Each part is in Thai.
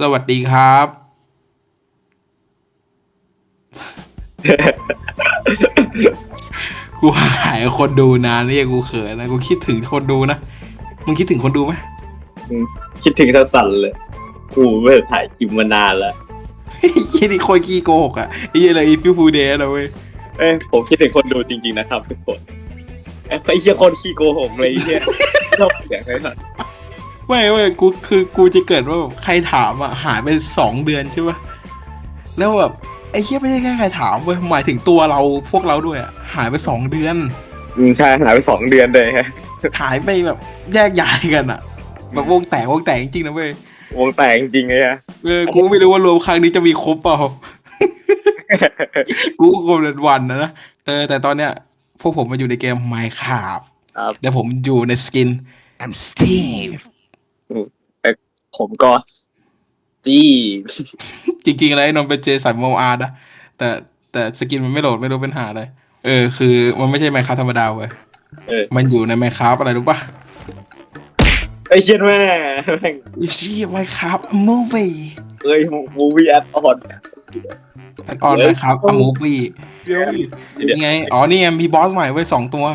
สวัสดีครับ กูหายคนดูนานนี่กูเขินนะกูคิดถึงคนดูนะ มึงคิดถึงคนดูไหมคิดถึงทัสั่นเลย กูไม่ได้ถ่ายคลิปมานานแล้วคิดอีกคนกี่โกหกอะไอ้เหี้ยอะไรอีฟิฟูเดย์นะเว้ยเอ้ยผมคิดถึงคนดูจริงๆนะครับทุกคนไอ้ไอ้เหี้ยคนขี้โกหกเลยไอ้เหี้ยชอบเสียงไอ้สัตว์ไม่เว้ยกูคือกูจะเกิดว่าแบบใครถามอะหายไปสองเดือนใช่ปะแล้วแบบไอ้เหี้ยไม่ใช่แค่ใครถามเว้ยหมายถึงตัวเราพวกเราด้วยอะหายไปสองเดือน อืมใช่หายไปสองเดือนเลยฮะหายไปแบบแยกย้ายกันอะแบบวงแตกวงแตกจริงๆนะเว้ยวงแตกจริงๆเลยฮะเออกูไม่รู้ว่ารวมครั้งนี้จะมีครบเปล่ากูก็กลัวเป็นวันนะนะเออ แต่ตอนเนี้ยพวกผมมาอยู่ในเกม Minecraft ครับเดี๋ยวผมอยู่ในสกิน I'm Steve ผมก็จี้จริงๆแล้วไอ้นนท์เป็นเจสันโมอาร์นะแต่แต่สกินมันไม่โหลดไม่รู้เป็นหาอะไร เออ คือมันไม่ใช่ Minecraft ธรรมดาเว้ยเออมันอยู่ใน Minecraft อะไรรู้ปะไอ้เชี่ยแม่แม่งเชี่ย Minecraft a movie เอ้ยมูวี่แอดออนอันออน Minecraft a movie เดี๋ยวนี่ไง อ๋อ นี่ไงมีบอสใหม่ไว้ยสองตัว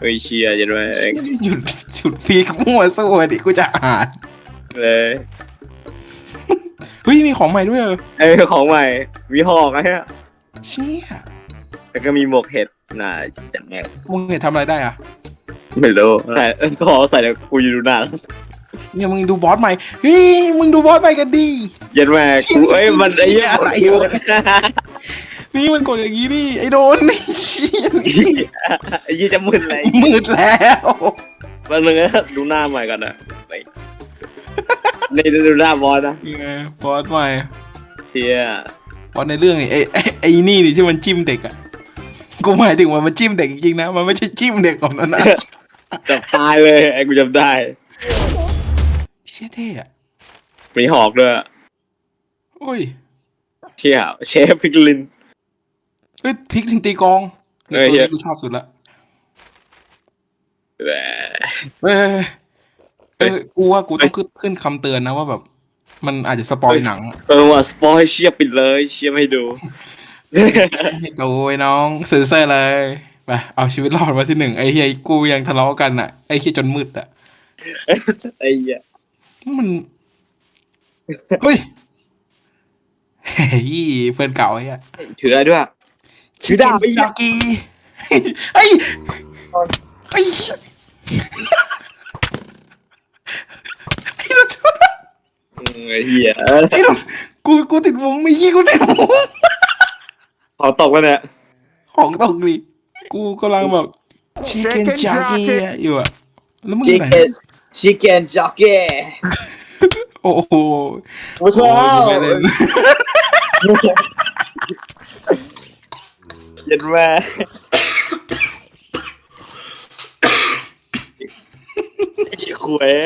เฮ้ยเชียร์ยันแม่งหยุดหยุดฟีกมั่วสู้อ่ดิกูจะอ่านเลยเฮ้ยมีของใหม่ด้วยเอไอ้ยของใหม่มีหอกไอ้ฮะเชี่ยแล้วก็มีหมวกเห็ดน่าแสงมึงเห็นทำอะไรได้อะไม่รู้ใส่ขอใส่แล้วกูอยู่ดูหน้าเนี่ยมึงดูบอสใหม่เฮ้ยมึงดูบอสใหม่กันดิยันแม่กูเอ้ยมันไอ้เหี้ยอะไรวะ นี่มันกดอย่างนี้ดิไอ้โดนนี่เชี่ยนี่ไอ้ยี่จะมึนอะไรมืดแล้วมันมึงอะดูหน้าใหม่ก่อนนะไปในดูหน้าบอสนะไงบอสใหม่เฮียบอสในเรื่องนี่ไอ้ไอ้ไอ้นี่นี่ที่มันจิ้มเด็กอะกูหมายถึงว่ามันจิ้มเด็กจริงๆนะ มันไม่ใช่จิ้มเด็กของนั้นนะจับตายเลยไอ้กูจำได้เชี่ยเท่อะมีหอกด้วยโอ้ยเฮียเชฟพิกลิน เฮ้ยพลิกลิงตีกลองเออตัวเหี้ยนี้กูชอบสุดละแหมเอ้ยเอ้ยกูว่ากูต้องขึ้นขึ้นคำเตือนนะว่าแบบ มันอาจจะสปอยหนังอะเออว่ะสปอยเชียปิดเลย เชียไม่ดูโอ้ยน้องสื่อเซอร์เลยไปเอาชีวิตรอดมาที่หนึ่งไอ้เฮียกูยังทะเลาะกันอะไอ้เฮียจนมืดอะไอ้เหี้ยมันเฮ้ยเฮ้ยเพื่อนเก่าไอ้เหี้ยถืออะไรด้วย ถือดาบไปอีกชิคเก้นยากีไอ้ยไอ้ไอ้เราชนอืมไอ้เหี้ยไอ้เรากูกูติดวงไม่ยี่กูติดวงขอตกกันเนี่ยของตกดิกูกำลังแบบชิคเก้นยากีอยู่อะแล้วมึงอยู่ไหนชิคเก้นจ็อกเก้โอ้โหว้าโอ้ยไม่เล่นเย็นแม่หวย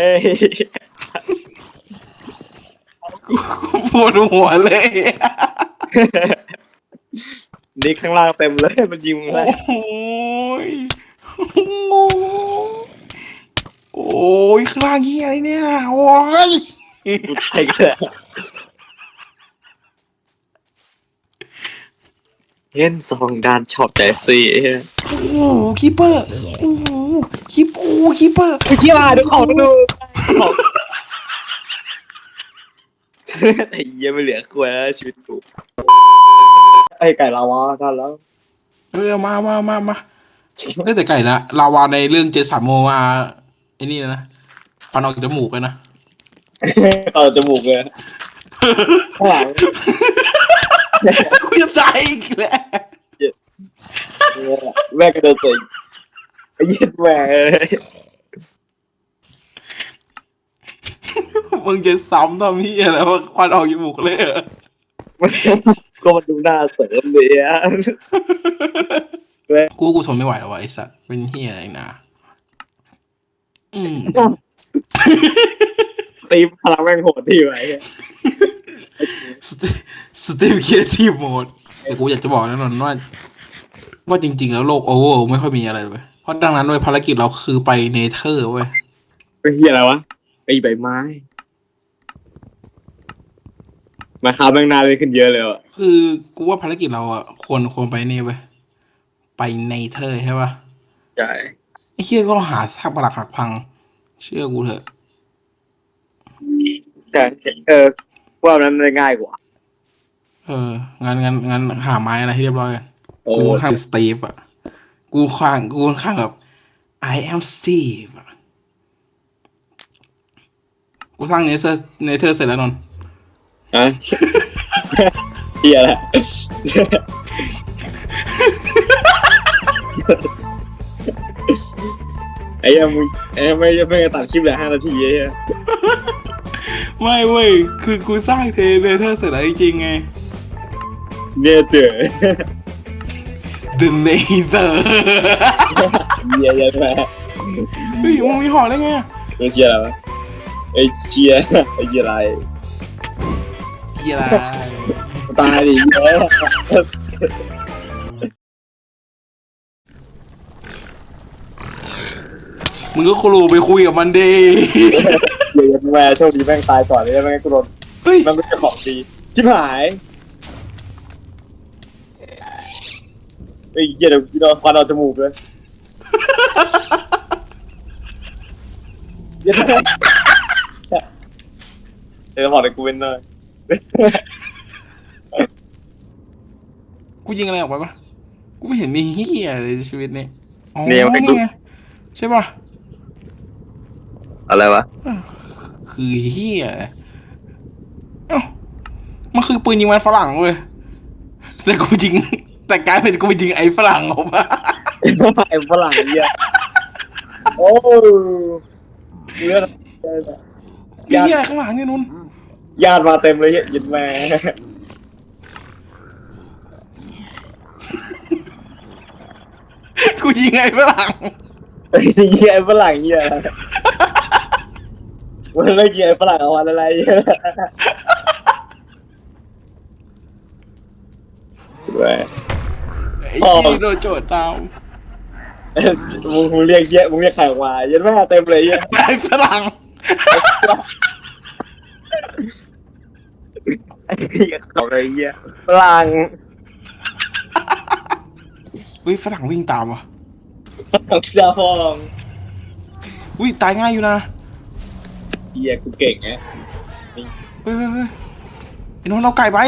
ปวดหัวเลย นี่ข้างล่างเต็มเลย มันยิงมึงเลย โอ้ย โอ้ยข้างล่างเฮียอะไรเนี่ย โอ้ยกูตายกัน แล้วเห็นสองด้านชอบใจสิโอ้โหคีเปอร์โอ้โหคีโอ้คีเปอร์ไอ้เชี่ยดูของดูของไอ้เหี้ยไม่เหลือกลัวแล้วชีวิตกูไอ้ไก่ลาวากันแล้วเออมามามามาเอ้ยแต่ไก่ละลาวาในเรื่องเจสันโมอาไอ้นี่นะฟันออกจากจมูกเลยนะต่อจมูกเลยข้างหลัง กูจะตายอีกแล้วแม่กระโดดเตะไอ้เหี้ยแม่มึงจะซ้ำทำเฮียแล้วว่าควันออกจมูกเลยเหรอก็มาดูหน้าเสริมเลยอะกูกูทนไม่ไหวแล้ววะไอ้สัสเป็นเฮียอะไรนะอืมตีพลังแม่งโหดที่ไหน สเตสเตปเคียทีโหมดแต่กูอยากจะบอกนะนนท์ว่า ว่าจริง ๆ แล้วโลกโอเวอร์ไม่ค่อยมีอะไรเลยเพราะดังนั้นเว้ยภารกิจเราคือไปเนเธอร์เว้ยไอ้เหี้ยอะไรวะไอ้ใบไม้มาครับแม่งนานเลยขึ้นเยอะเลยอะคือกูว่าภารกิจเราอะควรควรไปนี่ไปไปในเธอใช่ป่ะใช่ไอ้เชี่ยก็หาซากปลักหักพัง เชื่อกูเถอะใช่เออ ว่านั้นมันง่ายกว่า เออ งั้นงั้นงั้นหาไม้อะไรให้เรียบร้อยกันโอ้กูค่อนข้างสตีฟอะ กูข้างกูค่อนข้างแบบ I am Steve อะกูสร้างเนเธอร์เนเธอร์เสร็จแล้วนนท์อะเฮียแหละไอ้เหี้ยังมึงไอ้เหี้ยังไม่ไม่ตัดคลิปเหลือห้านาทีไอ้เหี้ย ไม่เว้ย คือกูสร้างเทเนเธอร์เสร็จแล้วจริงๆไงเนี่ยเต๋อ The Nether เฮียยังไงเฮ้ยมึงมีหอได้ไงอะไอ้เชียอะไรวะไอ้เชียไอ้เชียอะไรเฮียอะไรตายดิเหี้ยมึงก็ครูไปคุยกับมันดี เดี๋ยวยังแม่โชคดีแม่งตายก่อนเลยแม่งกูโดนเฮ้ย มันเป็นเจ้าของดีชิบหายไอ้เหี้ยเดี๋ยวกูโดนฟันเอาจมูกเลยเหี้ยเดี๋ยวบอกเลยกูเป็นเนยกูยิงอะไรออกไปปะกูไม่เห็นมีเฮียเลยในชีวิตนี้อ๋อเนี่ยมันเป็น นี่ไงใช่ปะอะไรวะ คือเฮียเอ้ามันคือปืนยิงมันฝรั่งเว้ยแต่กูยิง แต่กลายเป็นกูยิงไอ้ฝรั่งออกมาไอ้ฝรั่งเหี้ยโอ้เลือดเฮียข้างหลังเนี่ยนุ่นญาติมาเต็มเลยเหี้ยยินแม่กูยิงไอ้ฝรั่งไอ้สิเหี้ยไอ้ฝรั่งเหี้ย มันไม่เกี่ยวไอ้ฝรั่งเอาวันอะไรเหี้ยเว้ยไอ้อ๋อเฮียโดนโจทย์ตามมึงมึงเรียกเหี้ยมึงเรียกใครออกมายันแม่เต็มเลยเหี้ยไอ้ฝรั่งไอ้เหี้ยเขาอะไรเหี้ยฝรั่งเฮ้ยฝรั่งวิ่งตามว่ะเจ้าฟองอุ้ยตายง่ายอยู่นะ เหี้ยกูเก่งไงเฮ้ยเฮ้ยเฮ้ยไอ้นนท์เอาไก่ไป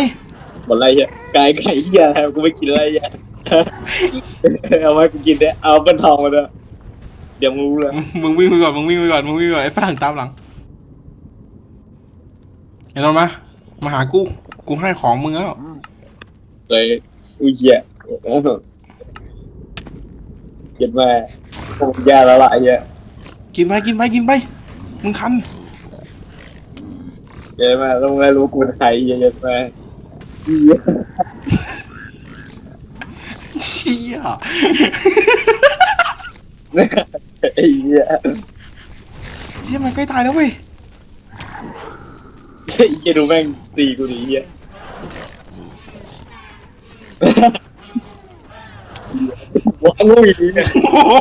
หมดอะไรเหี้ยไก่ไก่เหี้ยอะไรกูไม่กินอะไรเหี้ยเอาไว้กูกินเนี่ยเอาเป็นทองมาด้วยเดี๋ยวมึงรู้เลยมึงวิ่งไปก่อนมึงวิ่งไปก่อนมึงวิ่งไปก่อนไอ้ฝรั่งตามหลังไอ้นนท์มามาหากูกูให้ของมึงแล้วเลยอุ้ยเหี้ยเก็บมาโอ้ยาแล้วล่ะไอ้เหี้ยกินไปกินไปกินไปมึงคัน เก็บมาแล้วมึงได้รู้กูเป็นใครเหี้ยเก็บมาเหี้ยเชี่ยไอ้เหี้ยเชี่ยมันใกล้ตายแล้วเว้ยไอ้เหี้ยดูแม่งตีกูดิเหี้ยว้าวงูอีกเนี่ยโอ้โห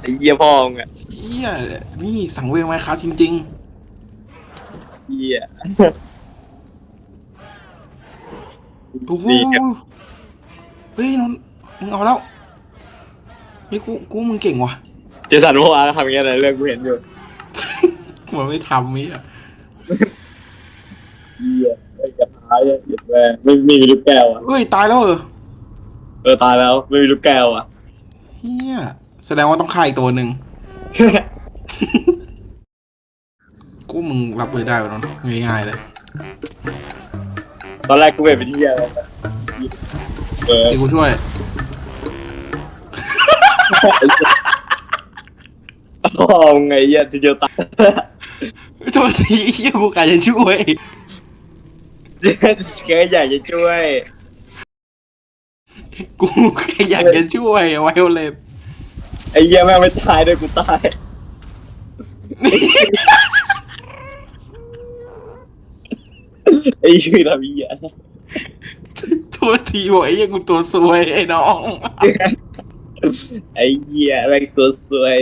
ไอ้เหี้ยพ่อมึงอะ เชี่ยนี่สั่งเวรไหมครับจริง เหี้ยๆ โอ้โหดีครับเฮ้ยนนท์มึงเอาแล้วเฮ้ยกูกูมึงเก่งว่ะ เจสันเมื่อวานทำอย่างเงี้ยอะไรเรื่องกูเห็นอยู่มันไม่ทำนี่อะเหี้ยไอ้กระท้ายอะเหี้ยแม่งไม่ไม่มีลูกแก้วอะเฮ้ยตายแล้วเหรอเออตายแล้วไม่มีลูกแก้วอะเฮียแสดงว่าต้องฆ่าอีกตัวหนึ่ง กูมึงรับมือได้ป่ะนนท์ง่ายๆเลย ตอนแรกกูเป็นเป็นเหี้ยอะไรนะเออเดี๋ยวกูช่วยพ่อมึงไงเหี้ยทีเดียวตายโทษทีเฮียกูกะจะช่วย แกอยากจะช่วย กูแค่อยากจะช่วยไวโอเลต ไอ้เหี้ยแม่งไม่ตายด้วยกูตาย ไอ้ชื่อทำเหี้ยโทษทีบอกไอ้เหี้ยกูตัวซวยไอ้น้องไอ้เหี้ยแม่งตัวสวย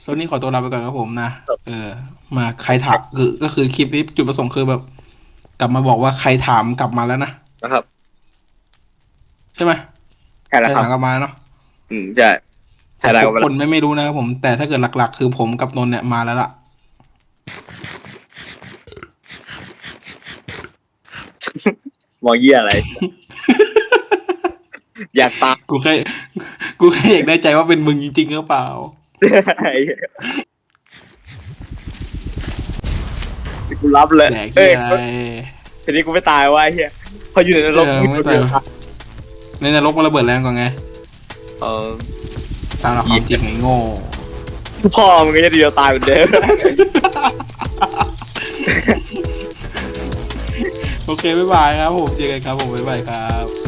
โซนี่ขอตัวลาไปก่อนครับผมนะ เออ มาใครถามคือก็คือคลิปนี้จุดประสงค์คือแบบ กลับมาบอกว่าใครถามกลับมาแล้วนะนะครับ ใช่ไหมใช่ใครแล้วครัถาบมกลับมาแล้วเนาะ อืมใช่ใช่แล้วทุกครับคนไม่ไม่รู้นะครับผม แต่ถ้าเกิดหลัก ๆ คือผมกับนนท์เนี่ยมาแล้วล่ะ มองเยี่ยอะไร อยากตายกูแค่กูแค่อยากได้ใจว่าเป็นมึงจริงๆหรือเปล่า กูรับเลยแดกเอ้เฮียยอะไรทีนี้กูไม่ตายวะไอ้เฮียพออยู่ในนรกเออกูไม่เดียวตายในนรกมันระเบิดแรงกว่าไง เออตามหลักความจริงไงโง่พ่อมึงก็จะเดียวตายเหมือนเดิมโอเคบ๊ายบายครับผมเจอกันครับผมบ๊ายบายครับ